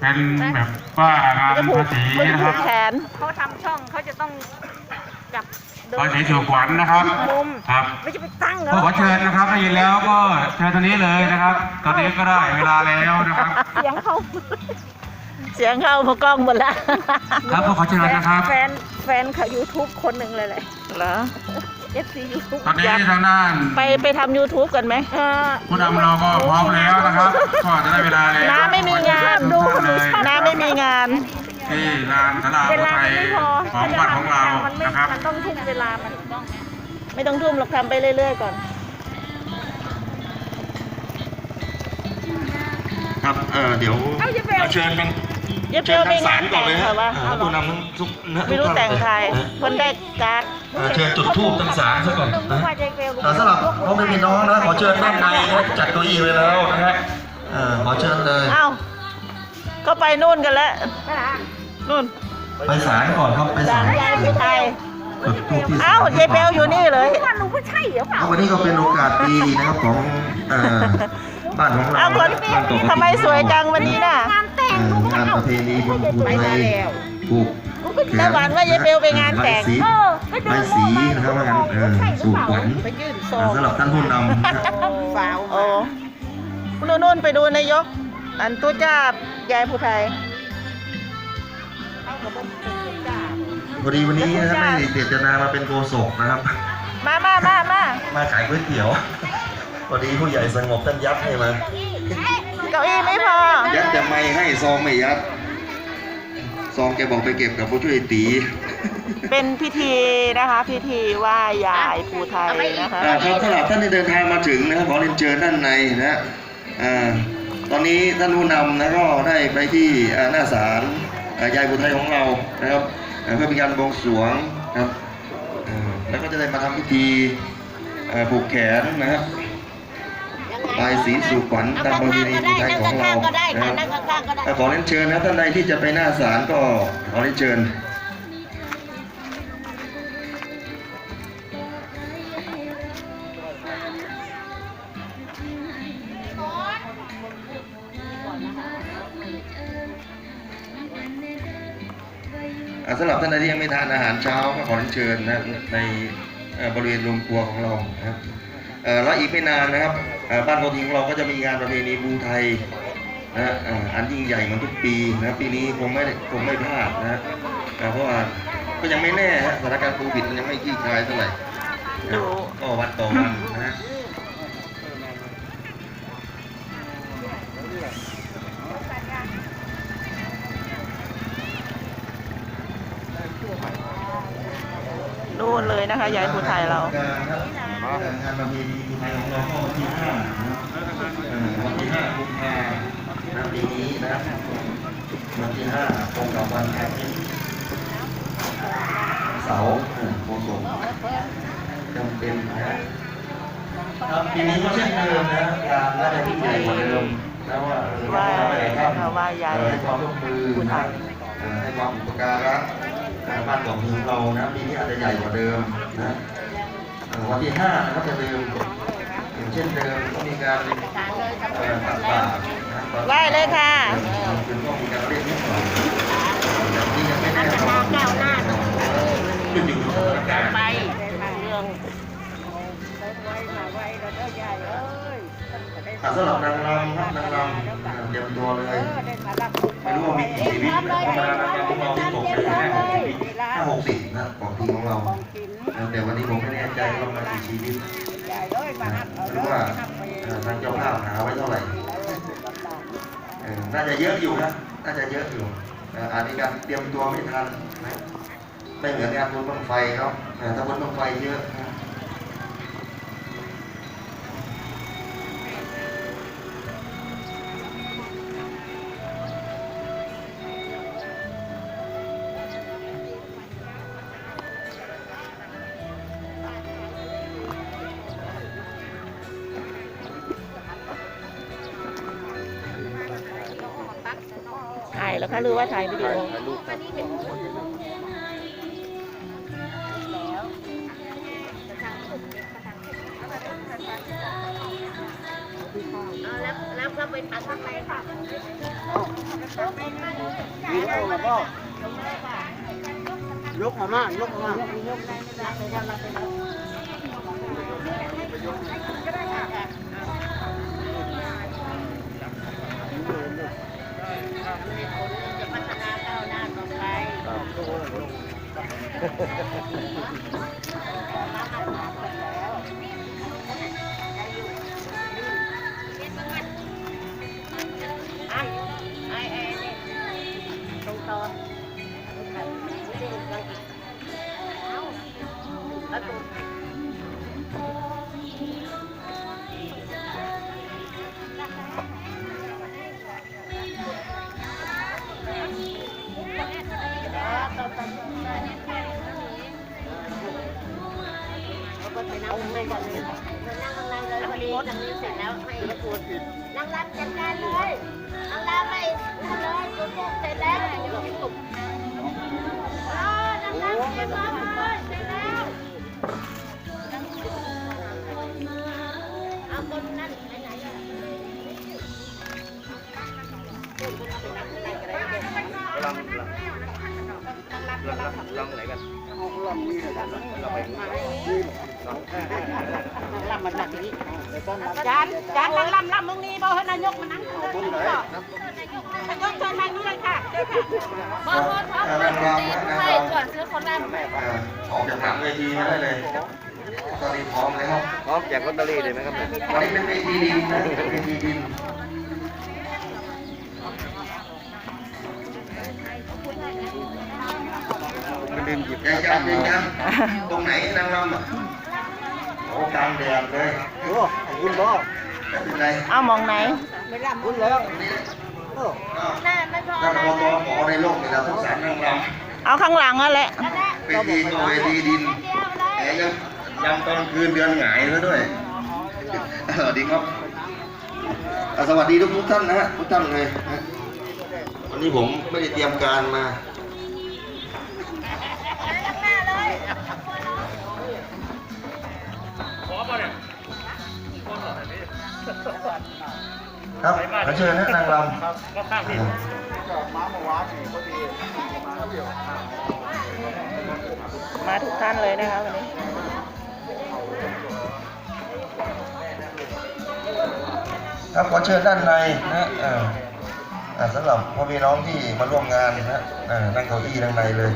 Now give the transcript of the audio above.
เป็นแบบว่างานจะผูกภาษีมันจะนะผูครักบแขน เขาทำช่องเขาจะต้องจับดูภาษีถูกขวัญนะครับมุมครับไม่ใช่ไปตั้งเหรก็อขอเชิญนะครับได้ยินแล้วก็เชิญตอนนี้เลยนะครับ ตอนนี้ก็ได้เวลาแล้วนะครับ เสียงเขาเสียงเข้ามากล้องหมดละครับก็ขอเชิญนะครับ แฟนแฟนเขา YouTube คนหนึ่งเลยแหละ เหรอ FC YouTube ตอนนี้ทางด้านไปไปทำ YouTube กันไหมเออผู้นำเราก็พร้อมแล้วนะครับ ก็จะได้เวลาแล้วน้าไม่มีงานทุกท่านเลยน้าไม่มีงาน ที่ลานตลาดเวอุลาทัมัยนไม่พอของบ้านของเรามันไม่นะครับ มันต้องทุ่มเวลามันต้องไม่ต้องทุ่มหรอกทำไปเรื่อยๆก่อน ครับเออเดี๋ยวเอาอย่าไปเอาเชิญทาง เย็บเปเชิลญไปทางศางานลก่อนเลยแต่งฮะเหรอวะอ่าผู้นำทั้งทุกนะไม่รู้ทุกท่านแต่งใครนะคนได้การ์ดเออเชิญจุดธูปทางศาลซะก่อนต้องนะว่าใจเกลแต่สำหรับพ่อแม่พี่น้องนะขอเชิญด้านในนะจัดเก้าอี้ไว้แล้วนะฮะเออขอเชิญเลยเอ้าก็ไปนู่นกันแล้วนู่นไปศาลก่อนครับไปศาลยายผู้ไทยจุดธูปที่ศาลเอ้ายายเปลอยู่นี่เลยว่าหนูไม่ใช่เหรอเปล่าแล้ววันนี้ก็เป็นโอกาสดีนะครับของเอ่อ บ้านของเราเอ้าคนบ้านตกทำไมสวยจังวันนี้น่ะงานแต่งเอ่องานประเพณีบุญบุญไทยผูกแขแต่หวานว่ายายเปลไปงานแต่งใบสีเออไปดูใบสีนะครับว่างั้นเออสู่ขวัญไปยื่นซออ่างสำหรับท่านผู้นำนะสาวโอ้นู่นนู่นไปดูนายก อันตู้จ้าบยายผู้ไทยพอดีวันนี้นะครับไม่ได้เจตนามาเป็นโกศกนะครับ มามามามามาขายก๋วยเตี๋ยว พอดีผู้ใหญ่สงบท่านยัดให้มา เก้าอี้ไม่พอ ยัดจะไม่ให้ซองไม่ยัด ซองแกบอกไปเก็บกับผู้ช่วยตี เป็นพิธีนะคะ พิธีไหว้ยายภูไทยนะคะอ่าครับสำหรับท่านที่เดินทางมาถึงนะครับขอเรียนเชิญด้านในนะฮะอ่าตอนนี้ท่านผู้นำนะก็ได้ไปที่อ่าหน้าศาลอ่ายายบุไทยของเรานะครับอ่าเพื่อเป็นการบวงสรวงครับอ่าแล้วก็จะได้มาทำพิธีอ่าผูกแขนนะครับ บายสีสู่ขวัญตามประเพณีบุไทยของเรานะครับอ่าขอเรียนเชิญนะท่านใดที่จะไปหน้าศาลก็ขอเรียนเชิญอ่าสำหรับท่านใดที่ยังไม่ทานอาหารเช้าก็ขอเรียนเชิญนะในเอ่อบริเวณโรงครัวของเรานะครับเอ่อ แล้วอีกไม่นานนะครับเอ่อบ้านโพธิของเราก็จะมีงานประเพณีบูไทยนะฮะอ่าอันยิ่งใหญ่เหมือนทุกปีนะครับปีนี้คงไม่ได้คงไม่พลาดนะฮะอ่าเพราะว่าก็ยังไม่แน่ฮะสถานการณ์โควิดมันยังไม่คลี่คลายเท่าไหร่ดูก็วันต่อวันนะ นู่นเลยนะคะยายภูไทยเรางานประเพณีบูไทยของเราก็วันที่ห้านะครับเอ่อวันที่ห้ากุมภาพันธ์ปีนี้นะครับวันที่ห้าตรงกับวันอาทิตย์เสาร์โคศกจำเป็นนะครับปีนี้ก็เช่นเดิมนะการน่าจะยิ่งใหญ่กว่าเดิมนะว่าเออว่าเราไปไหนครับว่ายายเออให้ความร่วมมือผู้ไทยเออให้ความอุปการะ เอ่อบ้านของเมืองเรานะปีนี้อาจจะใหญ่กว่าเดิมนะเอ่อวันที่ห้านะครับจะเดิมอย่างเช่นเดิมก็มีการเอ่อตักบาตรนะไหว้เลยค่ะคือต้องมีการเรียกนิดหน่อยแต่ที่ยังไม่แน่นอนก้าวหน้าขึ้นอยู่กับสถานการณ์ไปเรื่องอะสำหรับนางรำครับนางรำเตรียมตัวเลยไม่รู้ว่ามีกี่ชีวิตนะธรรมดานางรำของเราที่ตกไปแค่หกชีวิตห้าหกสิบนะของทีมของเราแต่วันนี้ ผมไม่แน่ใจว่ามากี่ชีวิตหรือว่าทางเจ้าภาพหาไว้เท่าไหร่น่าจะเยอะอยู่นะ น่าจะเยอะอยู่อาจจะการเตรียมตัวไม่ทัน ไม่เหมือนงานบุญบังไฟเขาแต่ถ้าบุญบังไฟเยอะ แล้วคะหรือว่าถ่ายวิดีโอแล้วแล้วก็ไปตัดข้างในค่ะยกมามากยกมามา เลยพอดีทางนี้เสร็จแล้วให้ตะกูลนั่งรับจัดการเลยนั่งรับไปนั่งเลยกูกูเสร็จแล้วเดี๋ยวตุกเออนั่งรับเก็บของเลยเสร็จแล้วเอาคนนั่นไปไหนอะลำมันหนักนี้เดี๋ยวต้น จานจานลำลำลำมึงนี่บ่ให้นายกมานั่งเลยต้นไหนนายกเชิญนายนี่เลยค่ะเชิญค่ะบ่บ่อ่านางรำนะนางรำก่อนซื้อคนละอ่าออกจากหลังเวทีมาได้เลยตอนนี้พร้อมแล้วพร้อมแจกลอตเตอรี่เลยไหมครับวันนี้เป็นเวทีดินนะเป็นเวทีดินไม่ลืมหยิบยายจำยายจำตรงไหนนางรำอะโอ้กลางแดดเลยโอ้ คุณบ่ไม่เป็นไรเอามองไหนคุณแล้วนี่โอ้ก็ถ้าพอตอขอในโลกนี่เราต้องสารนางรำเอาข้างหลังนั่นแหละเวทีก็เวทีดินแต่ยังยังตอนคืนเดือนหงายซะด้วยสวัสดีครับอะสวัสดีทุกทุกๆท่านนะฮะทุกท่านเลยนะวันนี้ผมไม่ได้เตรียมการมา ครับขอเชิญนะนางรำมาทุกท่านเลยนะคะวันนี้ครับขอเชิญด้านในนะอ่าอ่าสำหรับพ่อพี่น้องที่มาร่วมงานนะอ่านั่งเก้าอี้ด้านในเลย